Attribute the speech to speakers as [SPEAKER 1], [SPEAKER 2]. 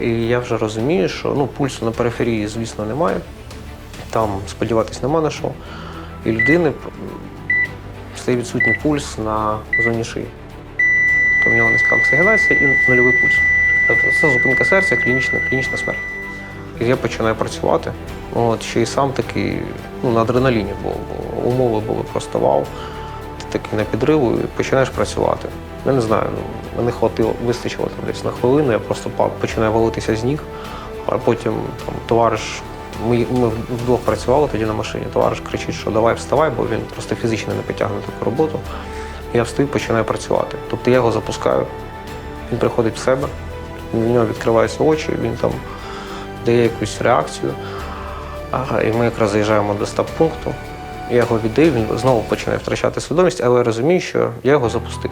[SPEAKER 1] І я вже розумію, що ну, пульсу на периферії, звісно, немає. Там сподіватись нема на що. І людини стає відсутній пульс на зоні шиї. То в нього низька оксигенація і нульовий пульс. Тобто це зупинка серця, клінічна, клінічна смерть. І я починаю працювати. От, ще й сам такий ну, на адреналіні був, бо умови були просто вау. Ти такий на підриву і починаєш працювати. Я не знаю, ну, мене хватило, вистачило там десь на хвилину, я просто починаю валитися з ніг, а потім там, товариш, ми, ми вдвох працювали тоді на машині, товариш кричить, що давай вставай, бо він просто фізично не потягне таку роботу. Я встаю, починаю працювати. Тобто я його запускаю, він приходить в себе, в нього відкриваються очі, він там дає якусь реакцію. І ми якраз заїжджаємо до стаб-пункту. Я його віддаю, він знову починає втрачати свідомість, але я розумію, що я його запустив.